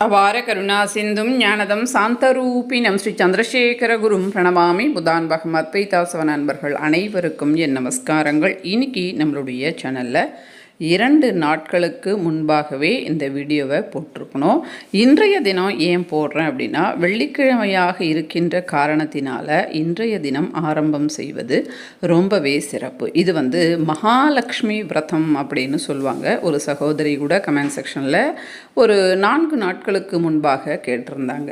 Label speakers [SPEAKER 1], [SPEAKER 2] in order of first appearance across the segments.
[SPEAKER 1] அபார கருணா சிந்தும் ஞானதம் சாந்தரூபினம் ஸ்ரீ சந்திரசேகர குரும் பிரணமாமி புதான் பகம் அத்வைதாசவ நண்பர்கள் அனைவருக்கும் என் நமஸ்காரங்கள். இன்னைக்கு நம்மளுடைய சேனலில் இரண்டு நாட்களுக்கு முன்பாகவே இந்த வீடியோவை போட்டிருக்கணும். இன்றைய தினம் ஏன் போடுறேன் அப்படின்னா வெள்ளிக்கிழமையாக இருக்கின்ற காரணத்தினால இன்றைய தினம் ஆரம்பம் செய்வது ரொம்பவே சிறப்பு. இது வந்து மகாலட்சுமி விரதம் அப்படின்னு சொல்லுவாங்க. ஒரு சகோதரி கூட கமெண்ட் செக்ஷனில் ஒரு நான்கு நாட்களுக்கு முன்பாக கேட்டிருந்தாங்க.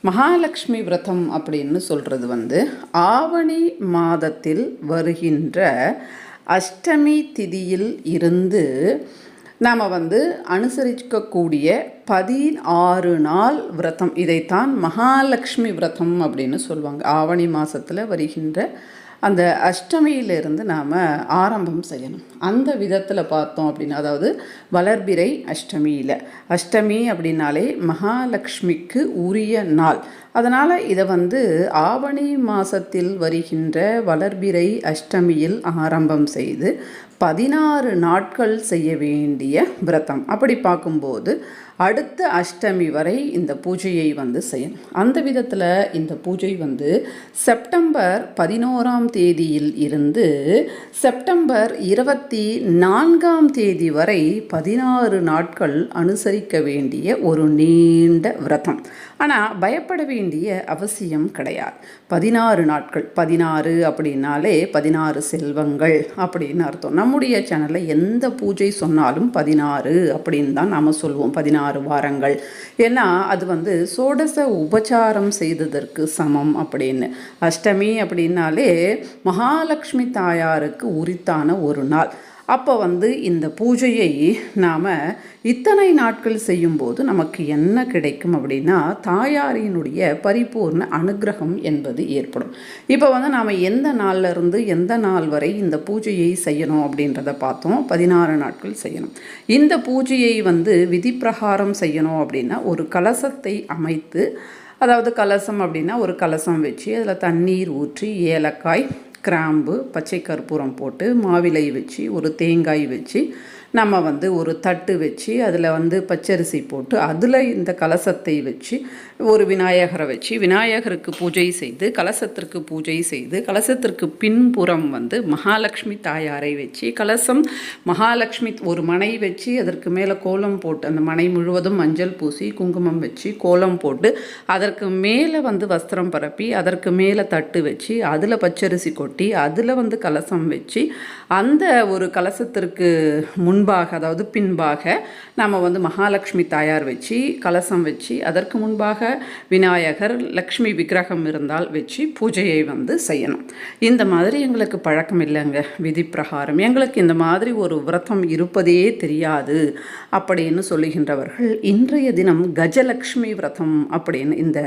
[SPEAKER 1] மகாலட்சுமி விரதம் அப்படின்னு சொல்கிறது வந்து ஆவணி மாதத்தில் வருகின்ற அஷ்டமி திதியில் இருந்து நாம் வந்து அனுசரிக்கக்கூடிய பதினாறு நாள் விரதம். இதைத்தான் மகாலட்சுமி விரதம் அப்படின்னு சொல்லுவாங்க. ஆவணி மாதத்தில் வருகின்ற அந்த அஷ்டமியிலிருந்து நாம் ஆரம்பம் செய்யணும். அந்த விதத்தில் பார்த்தோம் அப்படின்னா அதாவது வளர்பிறை அஷ்டமியில். அஷ்டமி அப்படின்னாலே மகாலட்சுமிக்கு உரிய நாள். அதனால் இதை வந்து ஆவணி மாதத்தில் வருகின்ற வளர்பிறை அஷ்டமியில் ஆரம்பம் செய்து பதினாறு நாட்கள் செய்ய வேண்டிய விரதம். அப்படி பார்க்கும்போது அடுத்த அஷ்டமி வரை இந்த பூஜையை வந்து செய்யணும். அந்த விதத்தில் இந்த பூஜை வந்து செப்டம்பர் பதினோராம் தேதியில் இருந்து செப்டம்பர் இருபத்தி நான்காம் தேதி வரை பதினாறு நாட்கள் அனுசரிக்க வேண்டிய ஒரு நீண்ட விரதம். ஆனால் பயப்பட வேண்டிய அவசியம் கிடையாது. பதினாறு நாட்கள். பதினாறு அப்படின்னாலே பதினாறு செல்வங்கள் அப்படின்னு அர்த்தம். நம்முடைய சேனலில் எந்த பூஜை சொன்னாலும் பதினாறு அப்படின்னு தான் நாம் சொல்லுவோம் பதினாறு வாரங்கள். ஏன்னா அது வந்து சோடச உபச்சாரம் செய்ததற்கு சமம் அப்படின்னு. அஷ்டமி அப்படின்னாலே மகாலட்சுமி தாயாருக்கு உரித்தான ஒரு நாள். அப்போ வந்து இந்த பூஜையை நாம் இத்தனை நாட்கள் செய்யும்போது நமக்கு என்ன கிடைக்கும் அப்படின்னா தாயாரினுடைய பரிபூர்ண அனுகிரகம் என்பது ஏற்படும். இப்போ வந்து நாம் எந்த நாள்ல இருந்து எந்த நாள் வரை இந்த பூஜையை செய்யணும் அப்படின்றத பார்த்தோம். பதினாறு நாட்கள் செய்யணும். இந்த பூஜையை வந்து விதிப்பிரகாரம் செய்யணும் அப்படின்னா ஒரு கலசத்தை அமைத்து அதாவது கலசம் அப்படின்னா ஒரு கலசம் வச்சு அதில் தண்ணீர் ஊற்றி ஏலக்காய் கிராம்பு பச்சை கற்பூரம் போட்டு மாவிலை வச்சு ஒரு தேங்காய் வச்சு நம்ம வந்து ஒரு தட்டு வச்சு அதில் வந்து பச்சரிசி போட்டு அதில் இந்த கலசத்தை வச்சு ஒரு விநாயகரை வச்சு விநாயகருக்கு பூஜை செய்து கலசத்திற்கு பூஜை செய்து கலசத்திற்கு பின்புறம் வந்து மகாலட்சுமி தாயாரை வச்சு கலசம் மகாலட்சுமி ஒரு மனை வச்சு அதற்கு மேலே கோலம் போட்டு அந்த மனை முழுவதும் மஞ்சள் பூசி குங்குமம் வச்சு கோலம் போட்டு அதற்கு மேலே வந்து வஸ்திரம் பரப்பி அதற்கு மேலே தட்டு வச்சு அதில் பச்சரிசி கொட்டி அதில் வந்து கலசம் வச்சு அந்த ஒரு கலசத்திற்கு முன் முன்பாக அதாவது பின்பாக நம்ம வந்து மகாலட்சுமி தாயார் வச்சு கலசம் வச்சு அதற்கு முன்பாக விநாயகர் லக்ஷ்மி விக்கிரகம் இருந்தால் வச்சு பூஜையை வந்து செய்யணும். இந்த மாதிரி எங்களுக்கு பழக்கம் இல்லைங்க விதி பிரகாரம். எங்களுக்கு இந்த மாதிரி ஒரு விரதம் இருப்பதே தெரியாது அப்படின்னு சொல்லுகின்றவர்கள் இன்றைய தினம் கஜலக்ஷ்மி விரதம் அப்படின்னு இந்த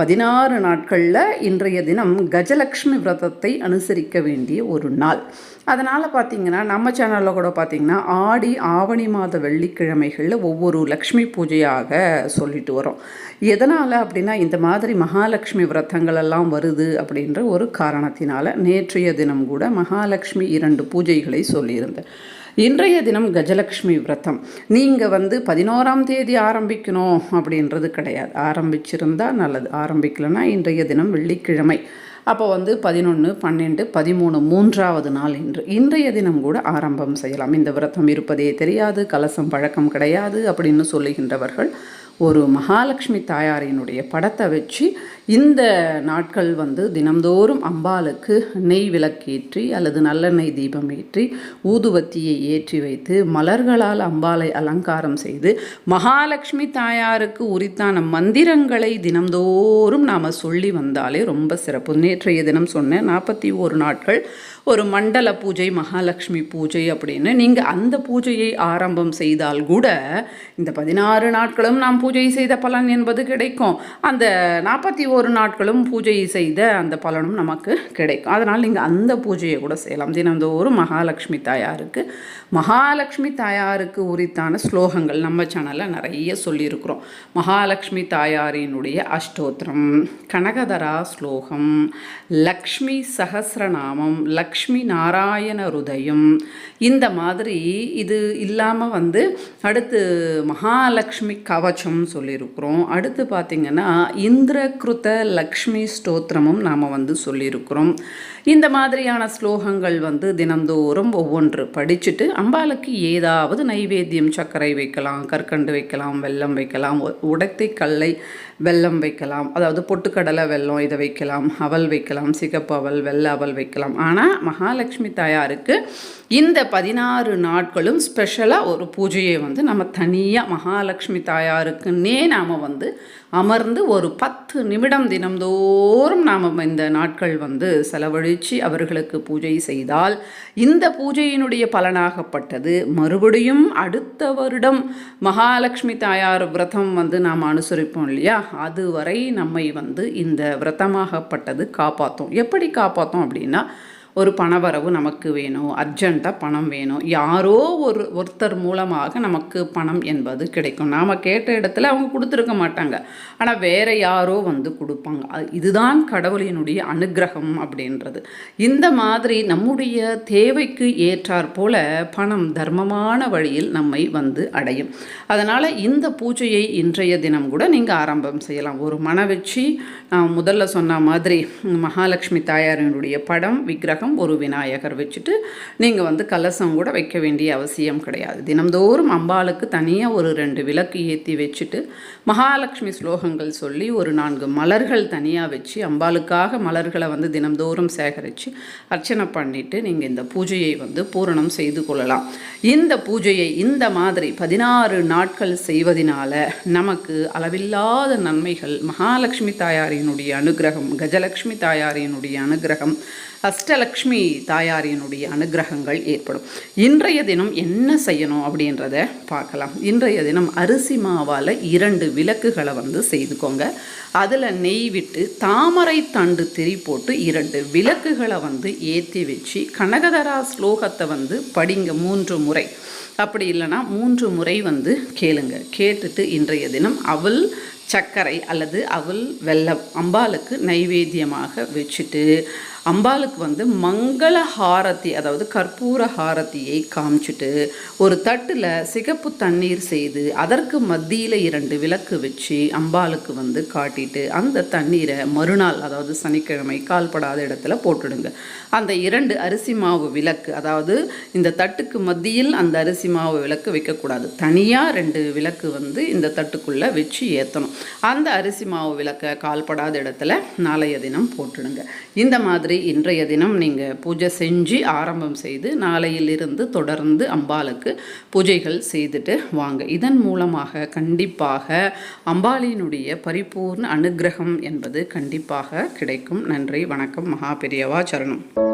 [SPEAKER 1] பதினாறு நாட்களில் இன்றைய தினம் கஜலக்ஷ்மி விரதத்தை அனுசரிக்க வேண்டிய ஒரு நாள். அதனால் பார்த்திங்கன்னா நம்ம சேனலில் கூட பார்த்திங்கன்னா ஆடி ஆவணி மாத வெள்ளிக்கிழமைகளில் ஒவ்வொரு லக்ஷ்மி பூஜையாக சொல்லிட்டு வரோம். எதனால் அப்படின்னா இந்த மாதிரி மகாலட்சுமி விரதங்கள் எல்லாம் வருது அப்படின்ற ஒரு காரணத்தினால நேற்றைய தினம் கூட மகாலட்சுமி இரண்டு பூஜைகளை சொல்லியிருந்தேன். இன்றைய தினம் கஜலக்ஷ்மி விரதம். நீங்கள் வந்து பதினோராம் தேதி ஆரம்பிக்கணும் அப்படின்றது கிடையாது. ஆரம்பிச்சிருந்தா நல்லது. ஆரம்பிக்கலைன்னா இன்றைய தினம் வெள்ளிக்கிழமை. அப்போ வந்து பதினொன்று பன்னெண்டு பதிமூணு மூன்றாவது நாள் இன்று. இன்றைய தினம் கூட ஆரம்பம் செய்யலாம். இந்த விரதம் இருப்பதே தெரியாது கலசம் பழக்கம் கிடையாது அப்படின்னு சொல்லுகின்றவர்கள் ஒரு மகாலட்சுமி தாயாரினுடைய படத்தை வச்சு இந்த நாட்கள் வந்து தினம்தோறும் அம்பாளுக்கு நெய் விளக்கேற்றி அல்லது நல்லெண்ணெய் தீபம் ஏற்றி ஊதுவத்தியை ஏற்றி வைத்து மலர்களால் அம்பாளை அலங்காரம் செய்து மகாலட்சுமி தாயாருக்கு உரித்தான மந்திரங்களை தினம்தோறும் நாம் சொல்லி வந்தாலே ரொம்ப சிறப்பு. நேற்றைய தினம் சொன்னேன் நாற்பத்தி ஒரு நாட்கள் ஒரு மண்டல பூஜை மகாலட்சுமி பூஜை அப்படின்னு. நீங்கள் அந்த பூஜையை ஆரம்பம் செய்தால் கூட இந்த பதினாறு நாட்களும் நாம் பூஜை செய்த பலன் என்பது கிடைக்கும். அந்த நாற்பத்தி ஒரு நாட்களும் பூஜை செய்த அந்த பலனும் நமக்கு கிடைக்கும். அதனால் நீங்கள் அந்த பூஜையை கூட செய்யலாம். தினந்தோறும் மகாலட்சுமி தாயாருக்கு மகாலட்சுமி தாயாருக்கு உரித்தான ஸ்லோகங்கள் நம்ம சேனலில் நிறைய சொல்லியிருக்கிறோம். மகாலட்சுமி தாயாரினுடைய அஷ்டோத்திரம் கனகதரா ஸ்லோகம் லக்ஷ்மி சகசிரநாமம் லக்ஷ்மி லக்ஷ்மி நாராயண ருதயம். இந்த மாதிரி இது இல்லாமல் வந்து அடுத்து மகாலட்சுமி கவச்சம் சொல்லியிருக்கிறோம். அடுத்து பார்த்திங்கன்னா இந்திரகிருத லக்ஷ்மி ஸ்தோத்திரமும் நாம் வந்து சொல்லியிருக்கிறோம். இந்த மாதிரியான ஸ்லோகங்கள் வந்து தினந்தோறும் ஒவ்வொன்று படிச்சுட்டு அம்பாளுக்கு ஏதாவது நைவேத்தியம் சர்க்கரை வைக்கலாம் கற்கண்டு வைக்கலாம் வெல்லம் வைக்கலாம் உடத்தை கல்லை வெல்லம் வைக்கலாம். அதாவது பொட்டுக்கடலை வெல்லம் இதை வைக்கலாம். அவல் வைக்கலாம். சிகப்பு அவல் வெள்ளை அவல் வைக்கலாம். ஆனால் மகாலட்சுமி தாயாருக்கு இந்த பதினாறு நாட்களும் ஸ்பெஷலாக ஒரு பூஜையை வந்து நம்ம தனியாக மகாலட்சுமி தாயாருக்குன்னே நாம் வந்து அமர்ந்து ஒரு பத்து நிமிடம் தினம்தோறும் நாம் இந்த நாட்கள் வந்து செலவழித்து அவர்களுக்கு பூஜை செய்தால் இந்த பூஜையினுடைய பலனாகப்பட்டது. மறுபடியும் அடுத்த வருடம் மகாலட்சுமி தாயார் விரதம் வந்து நாம் அனுசரிப்போம் இல்லையா? அதுவரை நம்மை வந்து இந்த விரதமாகப்பட்டது காப்பாற்றும் எப்படி காப்பாற்றும் அப்படின்னா ஒரு பணவரவு நமக்கு வேணும் அர்ஜெண்ட்டாக பணம் வேணும். யாரோ ஒரு ஒருத்தர் மூலமாக நமக்கு பணம் என்பது கிடைக்கும். நாம் கேட்ட இடத்துல அவங்க கொடுத்துருக்க மாட்டாங்க. ஆனால் வேறு யாரோ வந்து கொடுப்பாங்க. அது இதுதான் கடவுளினுடைய அனுக்கிரகம் அப்படின்றது. இந்த மாதிரி நம்முடைய தேவைக்கு ஏற்றாற் போல பணம் தர்மமான வழியில் நம்மை வந்து அடையும். அதனால் இந்த பூஜையை இன்றைய தினம் கூட நீங்கள் ஆரம்பம் செய்யலாம். ஒரு மன வச்சு நான் முதல்ல சொன்ன மாதிரி மகாலட்சுமி தாயாரினுடைய படம் விக்கிரகம் ஒரு விநாயகர் வச்சுட்டு நீங்கள் வந்து கலசம் கூட வைக்க வேண்டிய அவசியம் கிடையாது. தினம்தோறும் அம்பாளுக்கு தனியாக ஒரு ரெண்டு விளக்கு ஏற்றி வச்சுட்டு மகாலட்சுமி ஸ்லோகங்கள் சொல்லி ஒரு நான்கு மலர்கள் தனியாக வச்சு அம்பாளுக்காக மலர்களை வந்து தினம்தோறும் சேகரித்து அர்ச்சனை பண்ணிவிட்டு நீங்கள் இந்த பூஜையை வந்து பூரணம் செய்து கொள்ளலாம். இந்த பூஜையை இந்த மாதிரி பதினாறு நாட்கள் செய்வதனால நமக்கு அளவில்லாத நன்மைகள் மகாலட்சுமி தாயாரினுடைய அனுகிரகம் கஜலட்சுமி தாயாரினுடைய அனுகிரகம் அஷ்டலக்ஷ்மி தாயாரினுடைய அனுகிரகங்கள் ஏற்படும். இன்றைய தினம் என்ன செய்யணும் அப்படின்றத பார்க்கலாம். இன்றைய தினம் அரிசி மாவால் இரண்டு விளக்குகளை வந்து செய்துக்கோங்க. அதில் நெய் விட்டு தாமரை தண்டு திரி போட்டு இரண்டு விளக்குகளை வந்து ஏற்றி வச்சு கனகதரா ஸ்லோகத்தை வந்து படிங்க மூன்று முறை. அப்படி இல்லைன்னா மூன்று முறை வந்து கேளுங்க. கேட்டுட்டு இன்றைய தினம் அவள் சர்க்கரை அல்லது அவள் வெல்லம் அம்பாளுக்கு நைவேத்தியமாக வச்சுட்டு அம்பாளுக்கு வந்து மங்கள ஹாரதி அதாவது கற்பூர ஹாரதியை காமிச்சிட்டு ஒரு தட்டில் சிகப்பு தண்ணீர் செய்து அதற்கு மத்தியில் இரண்டு விளக்கு வச்சு அம்பாளுக்கு வந்து காட்டிட்டு அந்த தண்ணீரை மறுநாள் அதாவது சனிக்கிழமை கால்படாத இடத்துல போட்டுடுங்க. அந்த இரண்டு அரிசி மாவு விளக்கு அதாவது இந்த தட்டுக்கு மத்தியில் அந்த அரிசி மாவு விளக்கு வைக்கக்கூடாது. தனியாக ரெண்டு விளக்கு வந்து இந்த தட்டுக்குள்ளே வச்சு ஏற்றணும் அந்த அரிசி மாவு விளக்கை கால்படாத இடத்துல நாளைய தினம் போட்டுடுங்க. இந்த மாதிரி இன்றைய தினம் நீங்கள் பூஜை செஞ்சு ஆரம்பம் செய்து நாளையிலிருந்து தொடர்ந்து அம்பாளுக்கு பூஜைகள் செய்துட்டு வாங்க. இதன் மூலமாக கண்டிப்பாக அம்பாளினுடைய பரிபூர்ண அனுக்கிரகம் என்பது கண்டிப்பாக கிடைக்கும். நன்றி வணக்கம் மகா பெரியவா சரணம்.